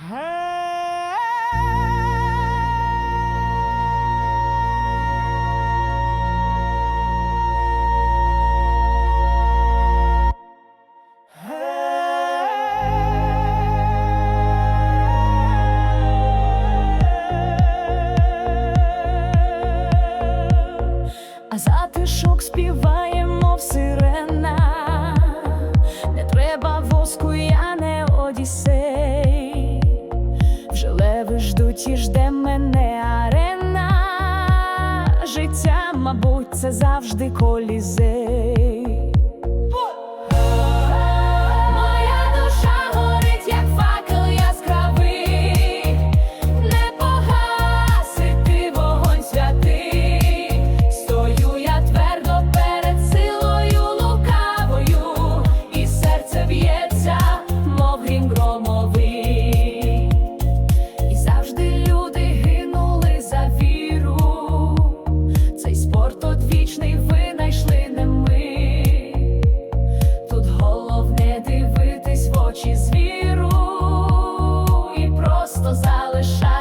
হ্যাঁ чи жде мене арена, життя, мабуть, це завжди колізей. просто залишай.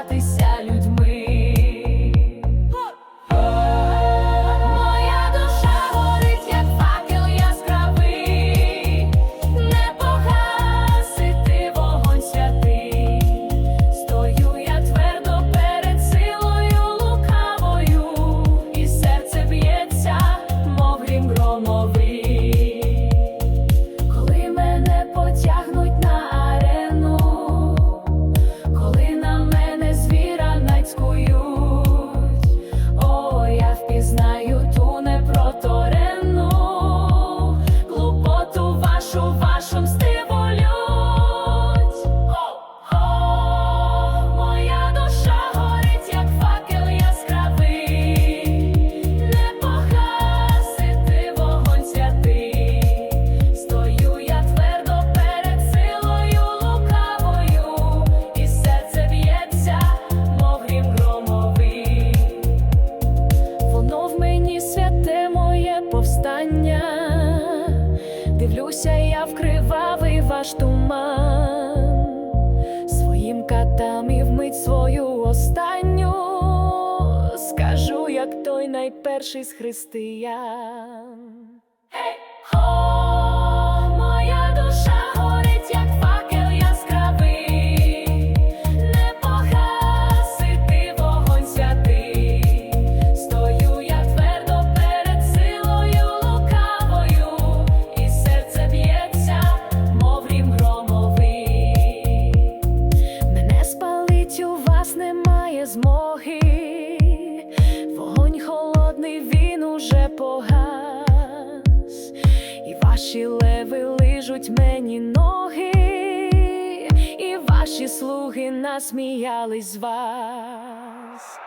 дивлюся, я вкривавий ваш туман, своїм катам і вмить свою останню, скажу, як той найперший з християн. Hey! нас немає змоги, вогонь холодний, він уже погас, і ваші леви лижуть мені ноги, і ваші слуги насміялись з вас.